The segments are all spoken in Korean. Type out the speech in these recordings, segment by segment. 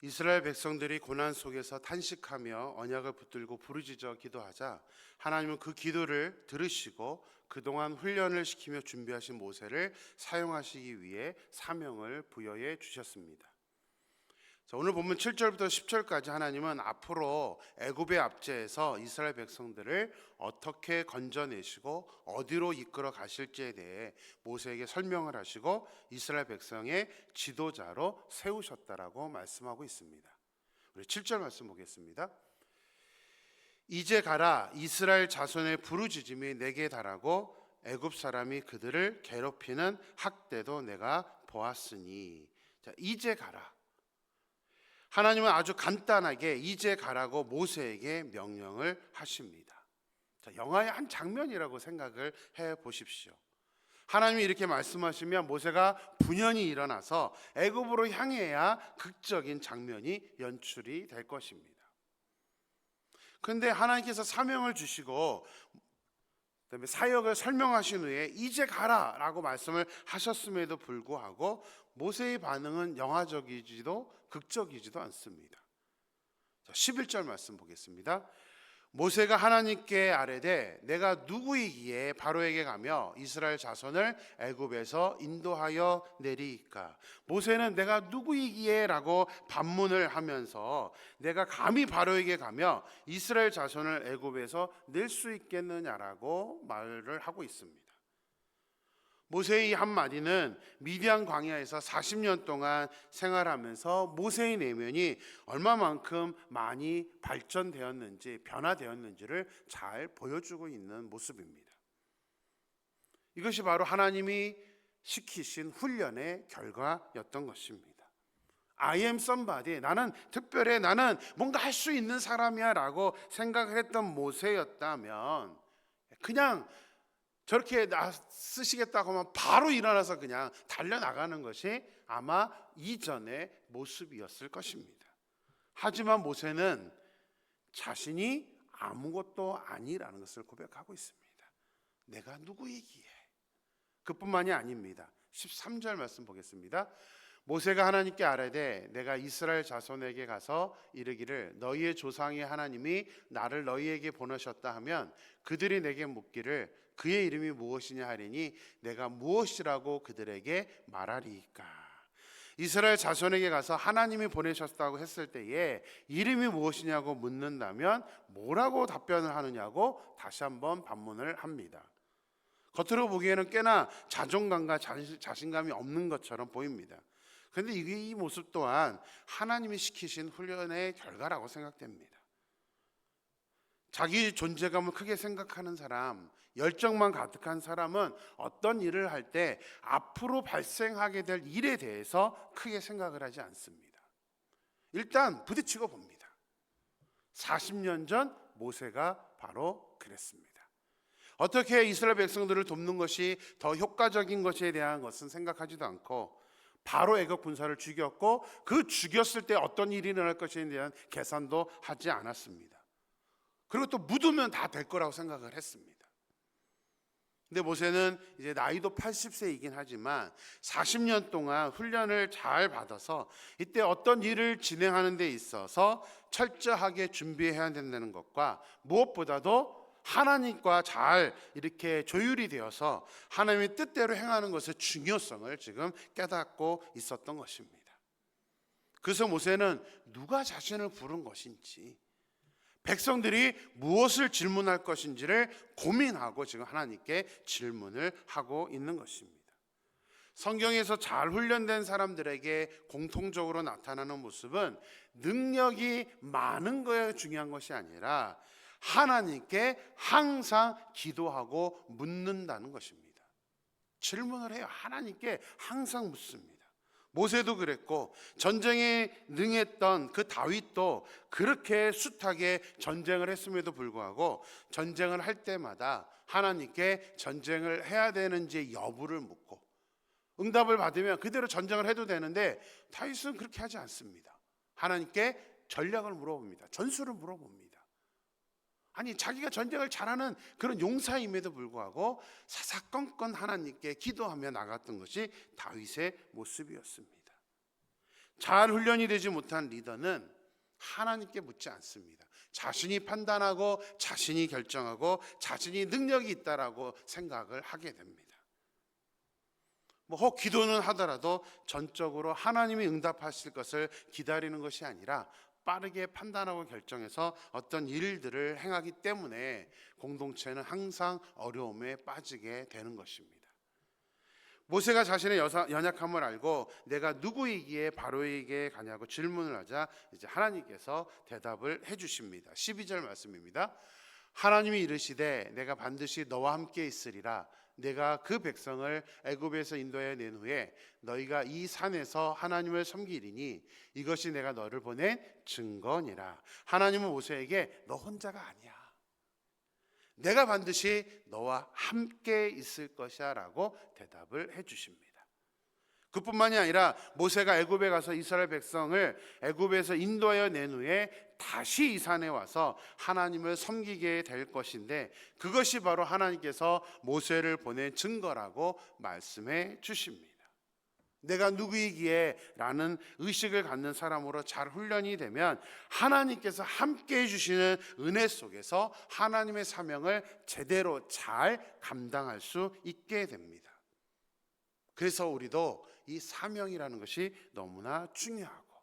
이스라엘 백성들이 고난 속에서 탄식하며 언약을 붙들고 부르짖어 기도하자 하나님은 그 기도를 들으시고 그동안 훈련을 시키며 준비하신 모세를 사용하시기 위해 사명을 부여해 주셨습니다. 자, 오늘 보면 7절부터 10절까지 하나님은 앞으로 애굽의 압제에서 이스라엘 백성들을 어떻게 건져내시고 어디로 이끌어 가실지에 대해 모세에게 설명을 하시고 이스라엘 백성의 지도자로 세우셨다라고 말씀하고 있습니다. 우리 7절 말씀 보겠습니다. 이제 가라 이스라엘 자손의 부르짖음이 내게 달하고 애굽 사람이 그들을 괴롭히는 학대도 내가 보았으니 자, 이제 가라 하나님은 아주 간단하게 이제 가라고 모세에게 명령을 하십니다. 자, 영화의 한 장면이라고 생각을 해 보십시오. 하나님이 이렇게 말씀하시면 모세가 분연히 일어나서 애굽으로 향해야 극적인 장면이 연출이 될 것입니다. 그런데 하나님께서 사명을 주시고 그다음에 사역을 설명하신 후에 이제 가라라고 말씀을 하셨음에도 불구하고 모세의 반응은 영화적이지도 극적이지도 않습니다. 자, 11절 말씀 보겠습니다. 모세가 하나님께 아뢰되 내가 누구이기에 바로에게 가며 이스라엘 자손을 애굽에서 인도하여 내리이까 모세는 내가 누구이기에라고 반문을 하면서 내가 감히 바로에게 가며 이스라엘 자손을 애굽에서 낼 수 있겠느냐라고 말을 하고 있습니다. 모세의 한마디는 미디안 광야에서 40년 동안 생활하면서 모세의 내면이 얼마만큼 많이 발전되었는지 변화되었는지를 잘 보여주고 있는 모습입니다. 이것이 바로 하나님이 시키신 훈련의 결과였던 것입니다. I am somebody. 나는 특별해. 나는 뭔가 할 수 있는 사람이야 라고 생각을 했던 모세였다면 그냥 저렇게 나 쓰시겠다고 하면 바로 일어나서 그냥 달려 나가는 것이 아마 이전의 모습이었을 것입니다. 하지만 모세는 자신이 아무것도 아니라는 것을 고백하고 있습니다. 내가 누구이기에? 그뿐만이 아닙니다. 13절 말씀 보겠습니다. 모세가 하나님께 아뢰되 내가 이스라엘 자손에게 가서 이르기를 너희의 조상의 하나님이 나를 너희에게 보내셨다 하면 그들이 내게 묻기를 그의 이름이 무엇이냐 하리니 내가 무엇이라고 그들에게 말하리이까 이스라엘 자손에게 가서 하나님이 보내셨다고 했을 때에 이름이 무엇이냐고 묻는다면 뭐라고 답변을 하느냐고 다시 한번 반문을 합니다. 겉으로 보기에는 꽤나 자존감과 자신감이 없는 것처럼 보입니다. 그런데 이 모습 또한 하나님이 시키신 훈련의 결과라고 생각됩니다. 자기 존재감을 크게 생각하는 사람, 열정만 가득한 사람은 어떤 일을 할 때 앞으로 발생하게 될 일에 대해서 크게 생각을 하지 않습니다. 일단 부딪히고 봅니다. 40년 전 모세가 바로 그랬습니다. 어떻게 이스라엘 백성들을 돕는 것이 더 효과적인 것에 대한 것은 생각하지도 않고 바로 애굽 군사를 죽였고 그 죽였을 때 어떤 일이 일어날 것에 대한 계산도 하지 않았습니다. 그리고 또 묻으면 다 될 거라고 생각을 했습니다. 근데 모세는 이제 나이도 80세이긴 하지만 40년 동안 훈련을 잘 받아서 이때 어떤 일을 진행하는 데 있어서 철저하게 준비해야 된다는 것과 무엇보다도 하나님과 잘 이렇게 조율이 되어서 하나님의 뜻대로 행하는 것의 중요성을 지금 깨닫고 있었던 것입니다. 그래서 모세는 누가 자신을 부른 것인지 백성들이 무엇을 질문할 것인지를 고민하고 지금 하나님께 질문을 하고 있는 것입니다. 성경에서 잘 훈련된 사람들에게 공통적으로 나타나는 모습은 능력이 많은 거에 중요한 것이 아니라 하나님께 항상 기도하고 묻는다는 것입니다. 질문을 해요. 하나님께 항상 묻습니다. 모세도 그랬고 전쟁에 능했던 그 다윗도 그렇게 숱하게 전쟁을 했음에도 불구하고 전쟁을 할 때마다 하나님께 전쟁을 해야 되는지 여부를 묻고 응답을 받으면 그대로 전쟁을 해도 되는데 다윗은 그렇게 하지 않습니다. 하나님께 전략을 물어봅니다. 전술을 물어봅니다. 아니 자기가 전쟁을 잘하는 그런 용사임에도 불구하고 사사건건 하나님께 기도하며 나갔던 것이 다윗의 모습이었습니다. 잘 훈련이 되지 못한 리더는 하나님께 묻지 않습니다. 자신이 판단하고 자신이 결정하고 자신이 능력이 있다라고 생각을 하게 됩니다. 뭐 혹 기도는 하더라도 전적으로 하나님이 응답하실 것을 기다리는 것이 아니라 빠르게 판단하고 결정해서 어떤 일들을 행하기 때문에 공동체는 항상 어려움에 빠지게 되는 것입니다. 모세가 자신의 여사, 연약함을 알고 내가 누구이기에 바로에게 가냐고 질문을 하자 이제 하나님께서 대답을 해 주십니다. 12절 말씀입니다. 하나님이 이르시되 내가 반드시 너와 함께 있으리라 내가 그 백성을 애굽에서 인도해 낸 후에 너희가 이 산에서 하나님을 섬기리니 이것이 내가 너를 보낸 증거니라 하나님은 모세에게 너 혼자가 아니야 내가 반드시 너와 함께 있을 것이야라고 대답을 해 주십니다. 그뿐만이 아니라 모세가 애굽에 가서 이스라엘 백성을 애굽에서 인도하여 낸 후에 다시 이 산에 와서 하나님을 섬기게 될 것인데 그것이 바로 하나님께서 모세를 보낸 증거라고 말씀해 주십니다. 내가 누구이기에 라는 의식을 갖는 사람으로 잘 훈련이 되면 하나님께서 함께 해주시는 은혜 속에서 하나님의 사명을 제대로 잘 감당할 수 있게 됩니다. 그래서 우리도 이 사명이라는 것이 너무나 중요하고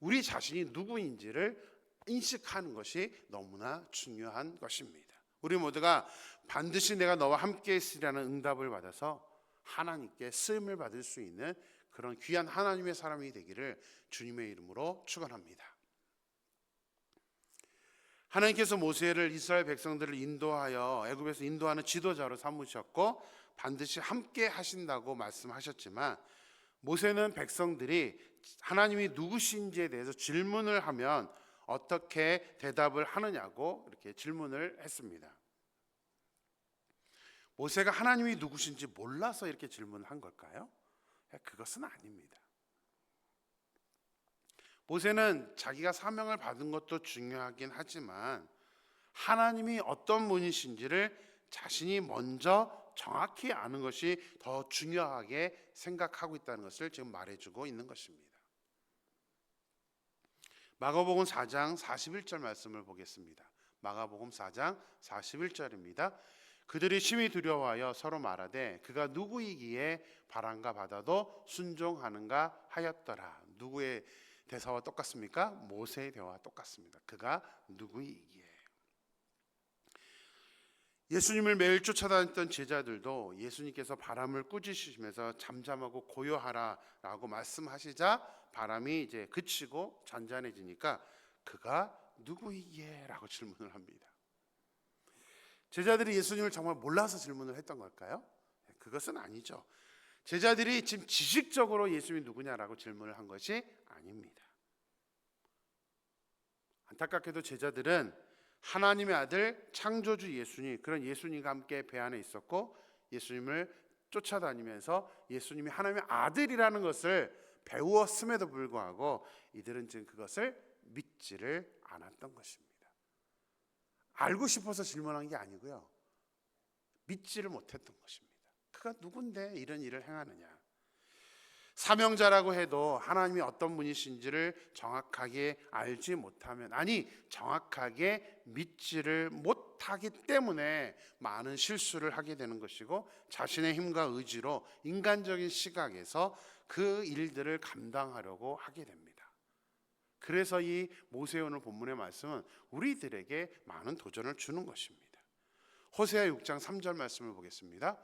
우리 자신이 누구인지를 인식하는 것이 너무나 중요한 것입니다. 우리 모두가 반드시 내가 너와 함께 있으리라는 응답을 받아서 하나님께 쓰임을 받을 수 있는 그런 귀한 하나님의 사람이 되기를 주님의 이름으로 축원합니다. 하나님께서 모세를 이스라엘 백성들을 인도하여 애굽에서 인도하는 지도자로 삼으셨고 반드시 함께 하신다고 말씀하셨지만 모세는 백성들이 하나님이 누구신지에 대해서 질문을 하면 어떻게 대답을 하느냐고 이렇게 질문을 했습니다. 모세가 하나님이 누구신지 몰라서 이렇게 질문한 걸까요? 그것은 아닙니다. 모세는 자기가 사명을 받은 것도 중요하긴 하지만 하나님이 어떤 분이신지를 자신이 먼저 정확히 아는 것이 더 중요하게 생각하고 있다는 것을 지금 말해주고 있는 것입니다. 마가복음 4장 41절 말씀을 보겠습니다. 마가복음 4장 41절입니다. 그들이 심히 두려워하여 서로 말하되 그가 누구이기에 바람과 바다도 순종하는가 하였더라. 누구의 대사와 똑같습니까? 모세의 대화와 똑같습니다. 그가 누구이기에 예수님을 매일 쫓아다녔던 제자들도 예수님께서 바람을 꾸짖으시면서 잠잠하고 고요하라라고 말씀하시자 바람이 이제 그치고 잔잔해지니까 그가 누구이기에라고 질문을 합니다. 제자들이 예수님을 정말 몰라서 질문을 했던 걸까요? 그것은 아니죠. 제자들이 지금 지식적으로 예수님이 누구냐라고 질문을 한 것이 아닙니다. 안타깝게도 제자들은 하나님의 아들 창조주 예수님 그런 예수님과 함께 배 안에 있었고 예수님을 쫓아다니면서 예수님이 하나님의 아들이라는 것을 배우었음에도 불구하고 이들은 지금 그것을 믿지를 않았던 것입니다. 알고 싶어서 질문한 게 아니고요. 믿지를 못했던 것입니다. 그가 누군데 이런 일을 행하느냐? 사명자라고 해도 하나님이 어떤 분이신지를 정확하게 알지 못하면 아니 정확하게 믿지를 못하기 때문에 많은 실수를 하게 되는 것이고 자신의 힘과 의지로 인간적인 시각에서 그 일들을 감당하려고 하게 됩니다. 그래서 이 모세 오늘 본문의 말씀은 우리들에게 많은 도전을 주는 것입니다. 호세아 6장 3절 말씀을 보겠습니다.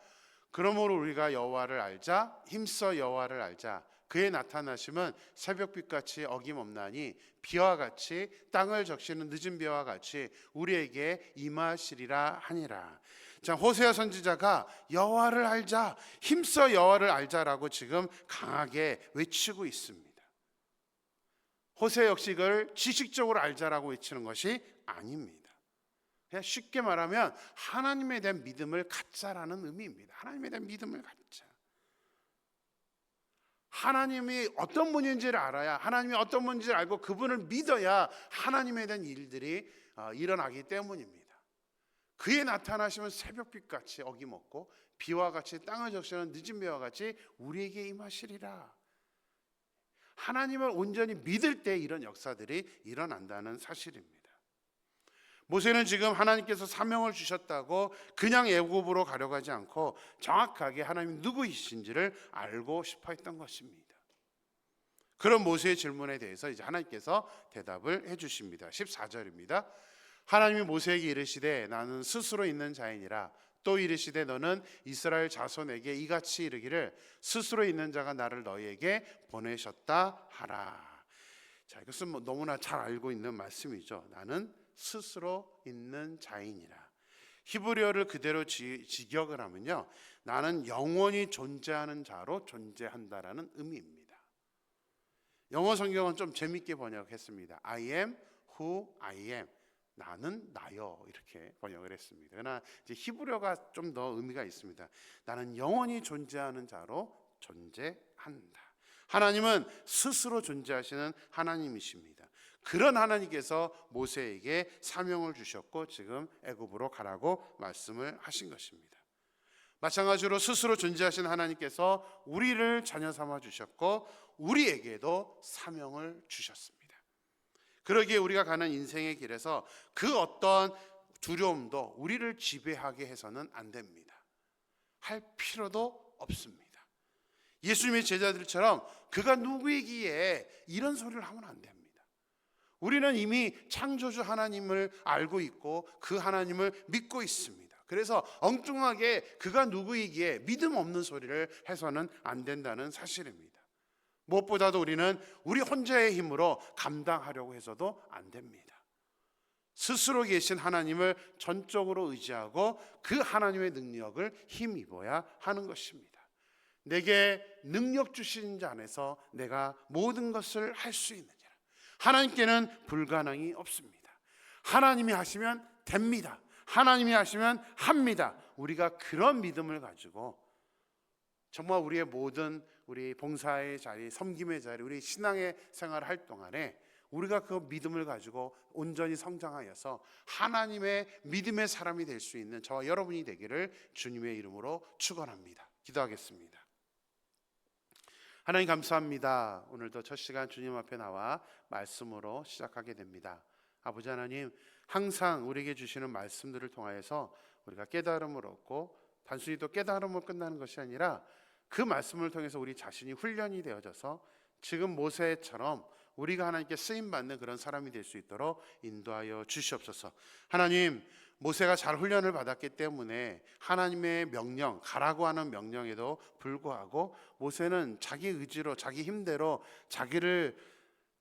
그러므로 우리가 여호와를 알자 힘써 여호와를 알자 그의 나타나심은 새벽빛 같이 어김없나니 비와 같이 땅을 적시는 늦은 비와 같이 우리에게 임하시리라 하니라. 자 호세아 선지자가 여호와를 알자 힘써 여호와를 알자라고 지금 강하게 외치고 있습니다. 호세 역시 이걸 지식적으로 알자라고 외치는 것이 아닙니다. 그냥 쉽게 말하면 하나님에 대한 믿음을 갖자라는 의미입니다. 하나님에 대한 믿음을 갖자. 하나님이 어떤 분인지를 알아야 하나님이 어떤 분인지를 알고 그분을 믿어야 하나님에 대한 일들이 어, 일어나기 때문입니다. 그의 나타나시면 새벽빛 같이 어김없고 비와 같이 땅을 적시는 늦은 비와 같이 우리에게 임하시리라. 하나님을 온전히 믿을 때 이런 역사들이 일어난다는 사실입니다. 모세는 지금 하나님께서 사명을 주셨다고 그냥 애굽으로 가려가지 않고 정확하게 하나님 누구이신지를 알고 싶어 했던 것입니다. 그런 모세의 질문에 대해서 이제 하나님께서 대답을 해 주십니다. 14절입니다. 하나님이 모세에게 이르시되 나는 스스로 있는 자이니라 또 이르시되 너는 이스라엘 자손에게 이같이 이르기를 스스로 있는 자가 나를 너희에게 보내셨다 하라. 자, 이것은 뭐 너무나 잘 알고 있는 말씀이죠. 나는 스스로 있는 자이니라. 히브리어를 그대로 지, 직역을 하면요. 나는 영원히 존재하는 자로 존재한다라는 의미입니다. 영어 성경은 좀 재밌게 번역했습니다. I am who I am. 나는 나요 이렇게 번역을 했습니다. 그러나 이제 히브리어가 좀 더 의미가 있습니다. 나는 영원히 존재하는 자로 존재한다. 하나님은 스스로 존재하시는 하나님이십니다. 그런 하나님께서 모세에게 사명을 주셨고 지금 애굽으로 가라고 말씀을 하신 것입니다. 마찬가지로 스스로 존재하신 하나님께서 우리를 자녀 삼아 주셨고 우리에게도 사명을 주셨습니다. 그러기에 우리가 가는 인생의 길에서 그 어떤 두려움도 우리를 지배하게 해서는 안 됩니다. 할 필요도 없습니다. 예수님의 제자들처럼 그가 누구이기에 이런 소리를 하면 안 됩니다. 우리는 이미 창조주 하나님을 알고 있고 그 하나님을 믿고 있습니다. 그래서 엉뚱하게 그가 누구이기에 믿음 없는 소리를 해서는 안 된다는 사실입니다. 무엇보다도 우리는 우리 혼자의 힘으로 감당하려고 해서도 안 됩니다. 스스로 계신 하나님을 전적으로 의지하고 그 하나님의 능력을 힘입어야 하는 것입니다. 내게 능력 주신 자 안에서 내가 모든 것을 할 수 있느니라. 하나님께는 불가능이 없습니다. 하나님이 하시면 됩니다. 하나님이 하시면 합니다. 우리가 그런 믿음을 가지고 정말 우리의 모든 우리 봉사의 자리, 섬김의 자리, 우리 신앙의 생활을 할 동안에 우리가 그 믿음을 가지고 온전히 성장하여서 하나님의 믿음의 사람이 될 수 있는 저와 여러분이 되기를 주님의 이름으로 축원합니다. 기도하겠습니다. 하나님 감사합니다. 오늘도 첫 시간 주님 앞에 나와 말씀으로 시작하게 됩니다. 아버지 하나님, 항상 우리에게 주시는 말씀들을 통하여서 우리가 깨달음을 얻고 단순히 또 깨달음으로 끝나는 것이 아니라 그 말씀을 통해서 우리 자신이 훈련이 되어져서 지금 모세처럼 우리가 하나님께 쓰임 받는 그런 사람이 될 수 있도록 인도하여 주시옵소서. 하나님, 모세가 잘 훈련을 받았기 때문에 하나님의 명령, 가라고 하는 명령에도 불구하고 모세는 자기 의지로 자기 힘대로 자기를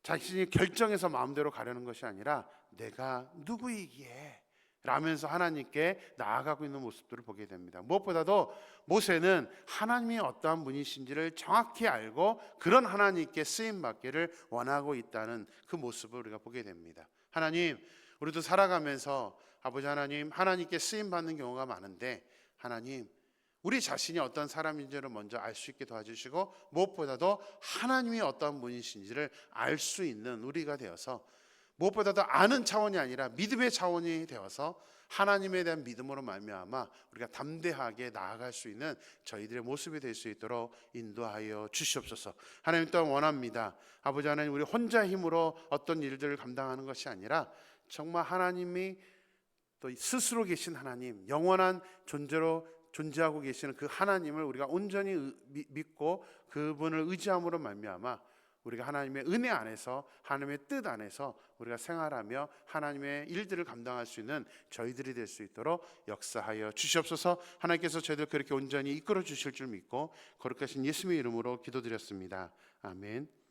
자신이 결정해서 마음대로 가려는 것이 아니라 내가 누구이기에 라면서 하나님께 나아가고 있는 모습들을 보게 됩니다. 무엇보다도 모세는 하나님이 어떠한 분이신지를 정확히 알고 그런 하나님께 쓰임 받기를 원하고 있다는 그 모습을 우리가 보게 됩니다. 하나님, 우리도 살아가면서 아버지 하나님, 하나님께 쓰임 받는 경우가 많은데 하나님, 우리 자신이 어떤 사람인지를 먼저 알 수 있게 도와주시고 무엇보다도 하나님이 어떤 분이신지를 알 수 있는 우리가 되어서 무엇보다도 아는 차원이 아니라 믿음의 차원이 되어서 하나님에 대한 믿음으로 말미암아 우리가 담대하게 나아갈 수 있는 저희들의 모습이 될 수 있도록 인도하여 주시옵소서. 하나님 또한 원합니다. 아버지 하나님 우리 혼자 힘으로 어떤 일들을 감당하는 것이 아니라 정말 하나님이 또 스스로 계신 하나님, 영원한 존재로 존재하고 계시는 그 하나님을 우리가 온전히 믿고 그분을 의지함으로 말미암아 우리가 하나님의 은혜 안에서 하나님의 뜻 안에서 우리가 생활하며 하나님의 일들을 감당할 수 있는 저희들이 될 수 있도록 역사하여 주시옵소서. 하나님께서 저희들 그렇게 온전히 이끌어 주실 줄 믿고 거룩하신 예수님의 이름으로 기도드렸습니다. 아멘.